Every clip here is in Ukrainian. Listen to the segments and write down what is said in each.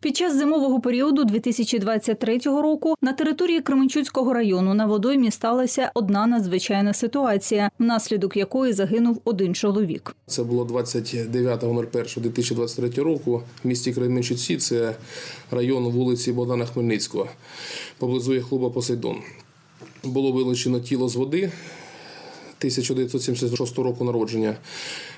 Під час зимового періоду 2023 року на території Кременчуцького району на водоймі сталася одна надзвичайна ситуація, внаслідок якої загинув один чоловік. Це було 29.01.2023 року в місті Кременчуці, це район вулиці Богдана Хмельницького, поблизу є клуба Посейдон. Було вилучено тіло з води 1976 року народження,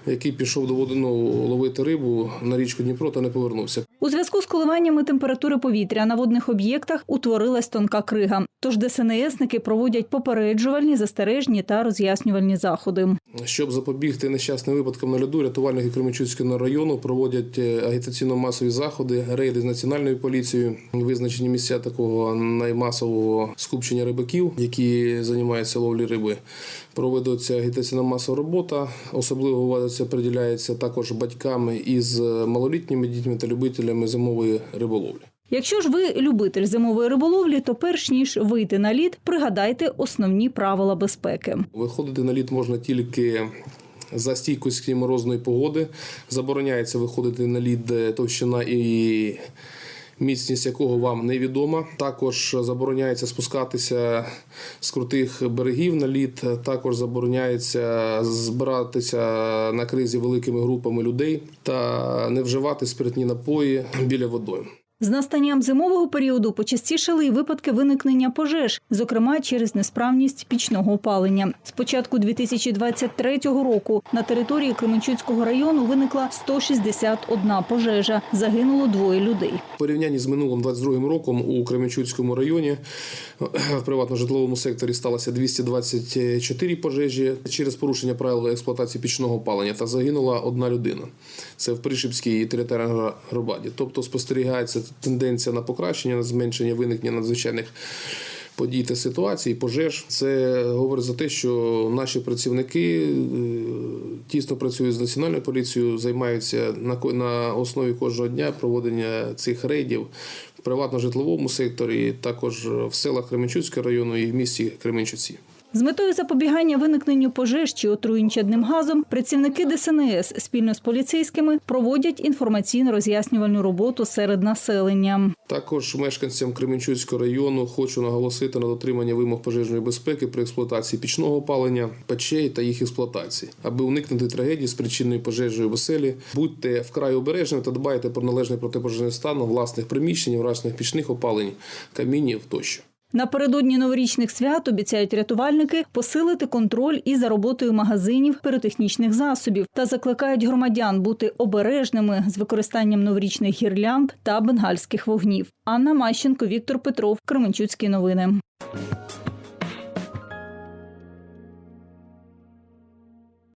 який пішов до води ну, ловити рибу на річку Дніпро та не повернувся. У зв'язку з коливаннями температури повітря на водних об'єктах утворилась тонка крига. Тож ДСНСники проводять попереджувальні, застережні та роз'яснювальні заходи. Щоб запобігти нещасним випадкам на льоду, рятувальники Кременчуцького району проводять е, агітаційно-масові заходи, рейди з національною поліцією, визначені місця такого наймасового скупчення рибаків, які займаються ловлі риби. Проводиться агітаційно-масова робота. Особливо увага це приділяється також батькам із малолітніми дітьми та любителями зимової риболовлі. Якщо ж ви любитель зимової риболовлі, то перш ніж вийти на лід, пригадайте основні правила безпеки. Виходити на лід можна тільки за стійкості морозної погоди. Забороняється виходити на лід товщина і міцність якого вам невідома. Також забороняється спускатися з крутих берегів на лід. Також забороняється збиратися на кризі великими групами людей та не вживати спиртні напої біля водою. З настанням зимового періоду почастішали й випадки виникнення пожеж, зокрема через несправність пічного опалення. З початку 2023 року на території Кременчуцького району виникла 161 пожежа. Загинуло двоє людей. В порівнянні з минулим 22 роком у Кременчуцькому районі в приватно-житловому секторі сталося 224 пожежі через порушення правил експлуатації пічного опалення та загинула одна людина. Це в Пришипській територіальній громаді. Тобто спостерігається тенденція на покращення, на зменшення виникнення надзвичайних подій та ситуацій, пожеж. Це говорить за те, що наші працівники е, тісно працюють з національною поліцією, займаються на на основі кожного дня проводення цих рейдів в приватно-житловому секторі, також в селах Кременчуцького району і в місті Кременчуці. З метою запобігання виникненню пожеж чи отруєнь чадним газом працівники ДСНС спільно з поліцейськими проводять інформаційно-роз'яснювальну роботу серед населення. Також мешканцям Кременчуцького району хочу наголосити на дотримання вимог пожежної безпеки при експлуатації пічного опалення, печей та їх експлуатації, аби уникнути трагедії з причиною пожежі в оселі. Будьте вкрай обережними та дбайте про належний протипожежний стан власних приміщень, власних пічних опалень, камінів тощо. Напередодні новорічних свят обіцяють рятувальники посилити контроль і за роботою магазинів піротехнічних засобів та закликають громадян бути обережними з використанням новорічних гірлянд та бенгальських вогнів. Анна Мащенко, Віктор Петров, Кременчуцькі новини.